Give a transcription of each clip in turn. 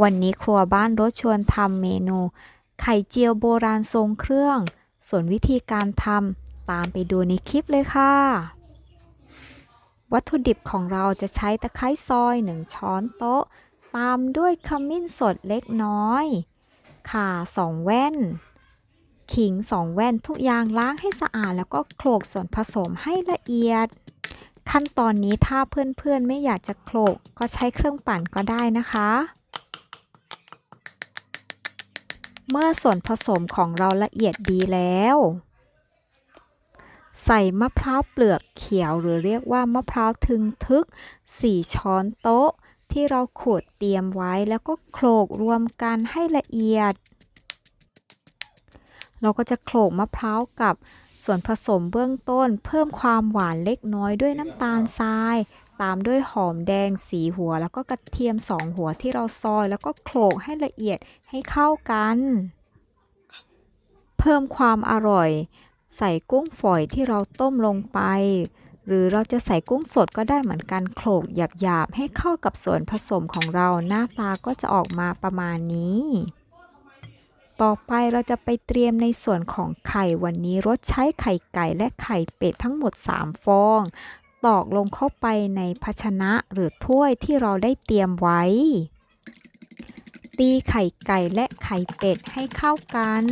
วันนี้ครัวบ้านรสชวนทำเมนู ไข่เจียวโบราณทรงเครื่อง ส่วนวิธีการทำตามไปดูในคลิปเลยค่ะ วัตถุดิบของเราจะใช้ตะไคร้ซอย1ช้อนโต๊ะ ตามด้วยขมิ้นสดเล็กน้อยข่า2แว่น ขิง2แว่นทุกอย่างล้างให้สะอาดแล้วก็โขลกส่วนผสมให้ละเอียด ขั้นตอนนี้ถ้าเพื่อนๆไม่อยากจะโขลกก็ใช้เครื่องปั่นก็ได้นะคะ เมื่อส่วนผสมของเราละเอียดดีแล้ว ใส่มะพร้าวเปลือกเขียวหรือเรียกว่ามะพร้าวทึงทึก 4 ช้อนโต๊ะ ที่เราขูดเตรียมไว้แล้วก็โขลกรวมกันให้ละเอียด เราก็จะโขลกมะพร้าวกับส่วนผสมเบื้องต้นเพิ่มความหวานเล็กน้อยด้วยน้ำตาลทราย ตามด้วยหอมแดงสีหัว แล้วก็กระเทียม2หัวที่เราซอย แล้วก็โขลกให้ละเอียดให้เข้ากัน เพิ่มความอร่อย ใส่กุ้งฝอยที่เราต้มลงไป หรือเราจะใส่กุ้งสดก็ได้เหมือนกันโขลกหยาบๆให้เข้ากับส่วนผสมของเราหน้าตาก็จะออกมาประมาณนี้ต่อไปเราจะไปเตรียมในส่วนของไข่วันนี้รสใช้ไข่ไก่และไข่เป็ดทั้งหมด 3 ฟอง ตอกลงเข้าไปในภาชนะหรือถ้วยที่เราได้เตรียมไว้ ตีไข่ไก่และไข่เป็ดให้เข้ากัน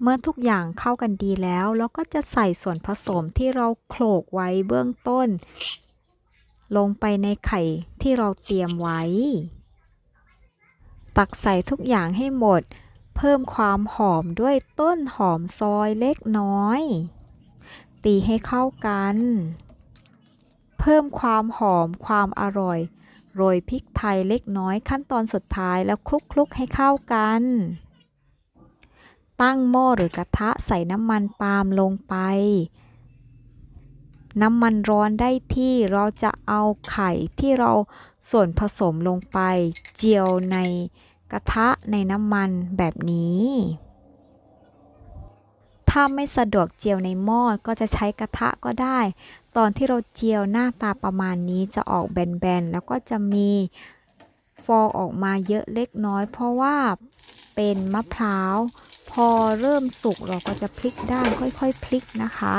เมื่อทุกอย่างเข้ากันดีแล้ว เราก็จะใส่ส่วนผสมที่เราโขลกไว้เบื้องต้น ลงไปในไข่ที่เราเตรียมไว้ ตักใส่ทุกอย่างให้หมด เพิ่มความหอมด้วยต้นหอมซอยเล็กน้อย ตีให้เข้ากัน เพิ่มความหอมความอร่อย โรยพริกไทยเล็กน้อยขั้นตอนสุดท้ายแล้วคลุกๆให้เข้ากัน ตั้งหม้อหรือกระทะใส่น้ำมันปาล์มลงไป น้ำมันร้อนได้ที่เราจะเอาไข่ที่เราส่วนผสมลงไป เจียวในกระทะในน้ำมันแบบนี้ ถ้าไม่สะดวกเจียวในหม้อก็จะใช้กระทะก็ได้ ตอนที่เราเจียวหน้าตาประมาณนี้จะออกแบนๆ แล้วก็จะมีฟองออกมาเยอะเล็กน้อย เพราะว่าเป็นมะพร้าว พอเริ่มสุกเราก็จะพลิกด้านค่อยๆ พลิกนะคะ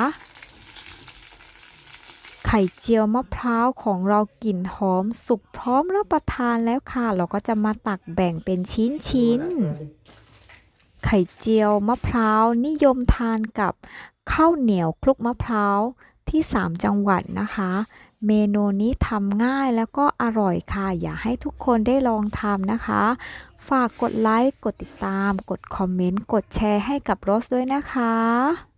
ไข่เจียวมะพร้าวของเรากลิ่นหอมสุกพร้อมรับประทานแล้วค่ะ เราก็จะมาตักแบ่งเป็นชิ้นๆ ไข่เจียวมะพร้าวนิยมทานกับข้าวเหนียวคลุกมะพร้าวที่ 3 จังหวัดนะคะ เมนูนี้ทำง่ายแล้วก็อร่อยค่ะ อยากให้ทุกคนได้ลองทำนะคะ ฝากกดไลค์ กดติดตาม กดคอมเมนต์ กดแชร์ให้กับโรสด้วยนะคะ